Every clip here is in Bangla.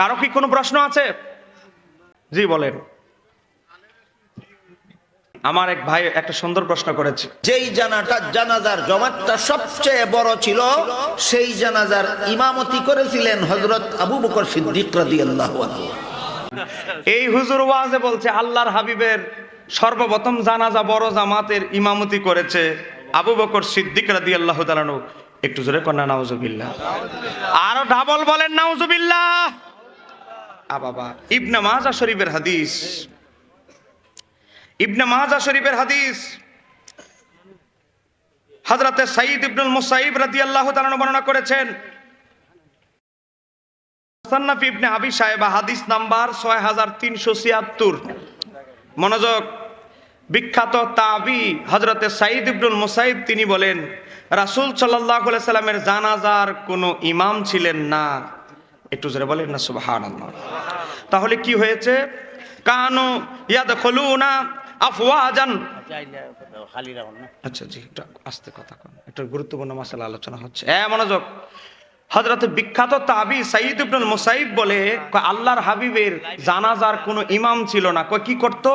কারও কি কোনো প্রশ্ন আছে? জি বলেন। আমার এক ভাই একটা সুন্দর প্রশ্ন করেছে। যেই জানাটা জানাজার জমাতটা সবচেয়ে বড় ছিল সেই জানাজার ইমামতি করেছিলেন হজরত আবু বকর সিদ্দিক রাদিয়াল্লাহু আনহু। এই হুজুর ওয়াজে বলছে আল্লাহর হাবিবের সর্বপ্রথম জানাজা বড় জামাতের ইমামতি করেছে আবু বকর সিদ্দিক রাদি আল্লাহ একটু জোরে কন্যা নাউজুবিল্লাহ। আরও ডাবল বলেন নাউজুবিল্লাহ। বাবা ইবনে মাজা শরীফের হাদিস। ইবনে মাজা শরীফের হাদিস। হযরতে সাঈদ ইবনুল মুসাইব রাদিয়াল্লাহু তাআলা বর্ণনা করেছেন, মুসান্নাফ ইবনে আবি সাহেবা হাদিস নাম্বার ছয় হাজার তিনশো ছিয়াত্তর। মনোযোগ, বিখ্যাত তাবি হজরতে সাইদ ইবনুল মুসাইব তিনি বলেন, রাসূল সাল্লাহ সাল্লামের জানাজার কোনো ইমাম ছিলেন না। একটু জোরে বলেন না সুবাহান তাহলে কি হয়েছে? কানু ইয়াদ খলুনা আফওয়াজান আচ্ছা জি একটু আস্তে কথা কন। একটা গুরুত্বপূর্ণ মশালা আলোচনা হচ্ছে। হ্যাঁ মনোযোগ। হজরত বিখ্যাত তাবি সাইদ ইবনুল মুসাইব বলে আল্লাহর হাবিবের জানাজার কোনো ইমাম ছিল না। কয়, কি করত?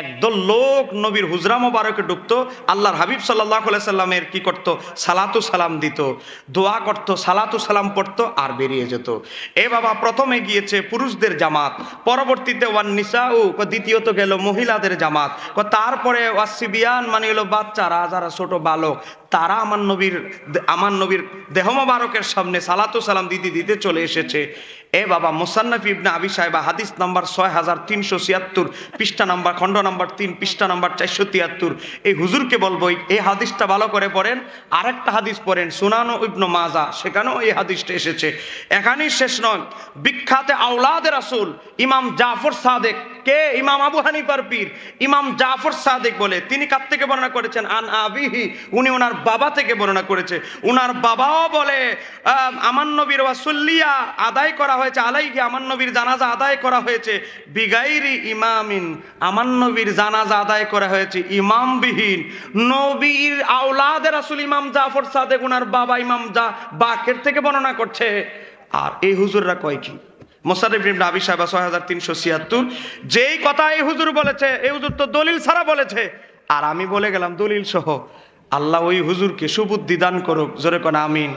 একদল লোক নবীর হুজরা মোবারকে ঢুকতো, আল্লাহর হাবিব সাল্লাহ সাল্লামের কি করত? সালাতু সালাম দিত। দোয়া করত, সালাতু সালাম পড়তো আর বেরিয়ে যেত। এ বাবা, প্রথমে গিয়েছে পুরুষদের জামাত, পরবর্তীতে ওয়ান নিসাউ, কয়, দ্বিতীয়ত গেল মহিলাদের জামাত। তারপরে ওয়াসিবিয়ান মানে হলো বাচ্চারা, যারা ছোট বালক তারা আমার নবীর আমার নবীর দেহ মোবারকের সামনে সালাতু সালাম দিদি দিতে চলে এসেছে। এ বাবা, মোসান্নফ ইবনে আবি সাহেবা হাদিস নাম্বার ছয় হাজার তিনশো ছিয়াত্তর, পৃষ্ঠা নাম্বার, খণ্ড নাম্বার তিন, পৃষ্ঠা নাম্বার চারশো তিয়াত্তর। এই হুজুরকে বলব, এই হাদিসটা ভালো করে পড়েন, আরেকটা হাদিস পড়েন, সুনানো ইবনু মাজা, সেখানেও এই হাদিসটা এসেছে। এখানেই শেষ নয়, বিখ্যাত আউলাদ রাসূল ইমাম জাফর সাদেক কে? ইমাম আবু হানিফার পীর। ইমাম জাফর সাদেক বলে। তিনি কার থেকে বর্ণনা করেছেন? আন আবিহি। উনি ওনার বাবা থেকে বর্ণনা করেছে। ওনার বাবাও বলে আমার নবীর ওয়াসুল্লিয়া আদায় করা হয়েছে, আলাইহি আমার নবীর জানাজা আদায় করা হয়েছে। বিগাইরি ইমামিন, আমার নবীর জানাজা আদায় করা হয়েছে। ইমামবিহীন। নবীর আওলাদের আসল ইমাম জাফর সাদেক ওনার বাবা ইমাম জা বাকের থেকে বর্ণনা করছে। আর এই হুজুররা কয় কি? ছয় হাজার তিনশো ছিয়াত্তর। যেই কথা এই হুজুর বলেছে, এই হুজুর তো দলিল ছাড়া বলেছে। আর আমি বলে গেলাম, দলিল সহ। আল্লাহ ওই হুজুরকে সুবুদ্ধি দান করুক, জোরে কোন আমিন।